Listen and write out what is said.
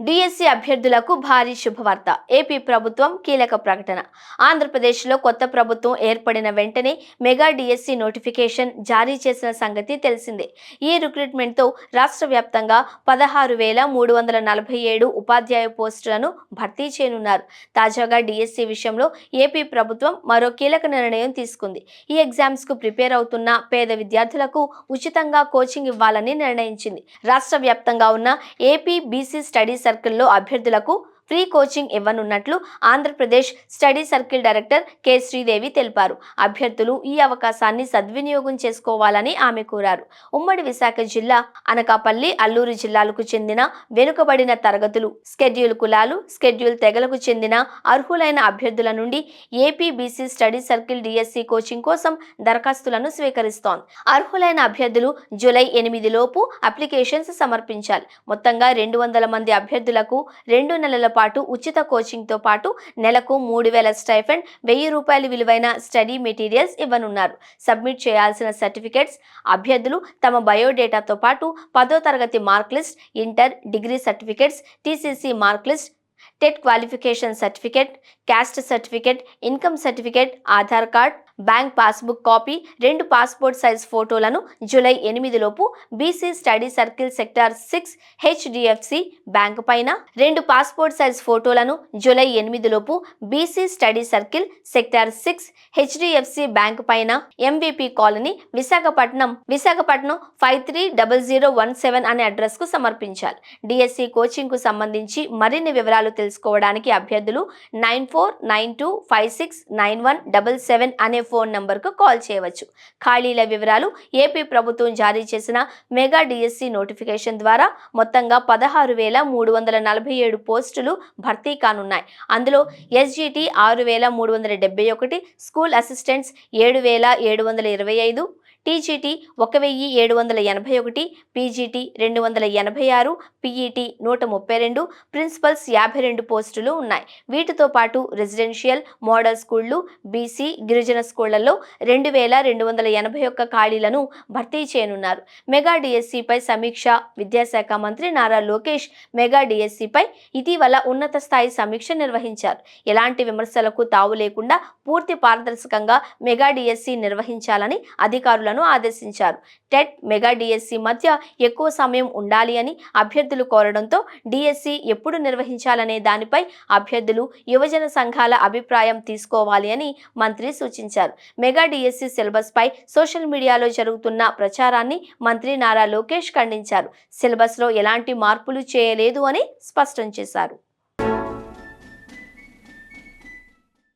DSC అభ్యర్థులకు భారీ శుభవార్త. ఏపీ ప్రభుత్వం కీలక ప్రకటన. ఆంధ్రప్రదేశ్లో కొత్త ప్రభుత్వం ఏర్పడిన వెంటనే మెగా డిఎస్సి నోటిఫికేషన్ జారీ చేసిన సంగతి తెలిసిందే. ఈ రిక్రూట్మెంట్తో రాష్ట్ర వ్యాప్తంగా పదహారు వేల మూడు వందల నలభై ఏడు ఉపాధ్యాయ పోస్టులను భర్తీ చేయనున్నారు. తాజాగా డిఎస్సి విషయంలో ఏపీ ప్రభుత్వం మరో కీలక నిర్ణయం తీసుకుంది. ఈ ఎగ్జామ్స్కు ప్రిపేర్ అవుతున్న పేద విద్యార్థులకు ఉచితంగా కోచింగ్ ఇవ్వాలని నిర్ణయించింది. రాష్ట్ర వ్యాప్తంగా ఉన్న ఏపీ బీసీ స్టడీస్ సర్కిల్లో అభ్యర్థులకు free coaching ఇవ్వనున్నట్లు Andhra Pradesh study circle director K Sridevi తెలిపారు. అభ్యర్థులు ఈ అవకాశాన్ని సద్వినియోగం చేసుకోవాలని ఆమె కోరారు. ఉమ్మడి విశాఖ జిల్లా అనకాపల్లి అల్లూరు జిల్లాలకు చెందిన వెనుకబడిన తరగతులు స్కెడ్యూల్ కులాలు స్కెడ్యూల్ తెగలకు చెందిన అర్హులైన అభ్యర్థుల నుండి AP BC study circle DSC coaching కోసం దరఖాస్తులను స్వీకరిస్తోంది. అర్హులైన అభ్యర్థులు జూలై ఎనిమిది లోపు అప్లికేషన్స్ సమర్పించాలి. మొత్తంగా రెండు వందల మంది అభ్యర్థులకు రెండు నెలల పాటు ఉచిత కోచింగ్తో పాటు నెలకు మూడు వేల స్టైఫండ్ వెయ్యి రూపాయల విలువైన స్టడీ మెటీరియల్స్ ఇవ్వనున్నారు. సబ్మిట్ చేయాల్సిన సర్టిఫికేట్స్ అభ్యర్థులు తమ బయోడేటాతో పాటు పదో తరగతి mark list inter degree certificates TCC mark list TET qualification certificate caste certificate income certificate Aadhaar card bank passbook copy రెండు పాస్పోర్ట్ సైజ్ ఫోటోలను July ఎనిమిదిలోపు BC study circle sector six HDFC bank పైన రెండు పాస్పోర్ట్ సైజ్ ఫోటోలను July ఎనిమిదిలోపు BC study circle sector six HDFC bank పైన MVP colony Visakhapatnam Visakhapatnam five three double zero one seven అనే అడ్రస్కు సమర్పించాలి DSC కోచింగ్కు సంబంధించి మరిన్ని వివరాలు తెలుసుకోవడానికి అభ్యర్థులు nine four nine two five six nine one double seven అనే ఫోన్ నంబర్కు కాల్ చేయవచ్చు. ఖాళీల వివరాలు ఏపీ ప్రభుత్వం జారీ చేసిన మెగా డిఎస్సి నోటిఫికేషన్ ద్వారా మొత్తంగా పదహారు వేల మూడు వందల నలభై ఏడు పోస్టులు భర్తీ కానున్నాయి. అందులో ఎస్జిటి ఆరు వేల మూడు వందల డెబ్బై ఒకటి స్కూల్ అసిస్టెంట్స్ ఏడు వేల ఏడు వందల ఇరవై ఐదు టీజీటీ ఒక వెయ్యి ఏడు వందల ఎనభై ఒకటి పీజీటీ రెండు వందల ఎనభై ఆరు పీఈటీ నూట ముప్పై రెండు ప్రిన్సిపల్స్ యాభై రెండు పోస్టులు ఉన్నాయి. వీటితో పాటు రెసిడెన్షియల్ మోడల్ స్కూళ్ళు బీసీ గిరిజన స్కూళ్ళలో రెండు వేల రెండు వందల ఎనభై ఒక్క ఖాళీలను భర్తీ చేయనున్నారు. మెగా డిఎస్సిపై సమీక్ష విద్యాశాఖ మంత్రి నారా లోకేష్ మెగా డిఎస్సిపై ఇటీవల ఉన్నత స్థాయి సమీక్ష నిర్వహించారు. ఎలాంటి విమర్శలకు తావు లేకుండా పూర్తి పారదర్శకంగా మెగా డిఎస్సి నిర్వహించాలని అధికారులను ఆదేశించారు. టెట్ మెగా డిఎస్సి మధ్య ఎక్కువ సమయం ఉండాలి అని అభ్యర్థులు కోరడంతో డిఎస్సి ఎప్పుడు నిర్వహించాలనే దానిపై అభ్యర్థులు యువజన సంఘాల అభిప్రాయం తీసుకోవాలి అని మంత్రి సూచించారు. మెగా డిఎస్సి సిలబస్ పై సోషల్ మీడియాలో జరుగుతున్న ప్రచారాన్ని మంత్రి నారా లోకేష్ ఖండించారు. సిలబస్లో ఎలాంటి మార్పులు చేయలేదు అని స్పష్టం చేశారు.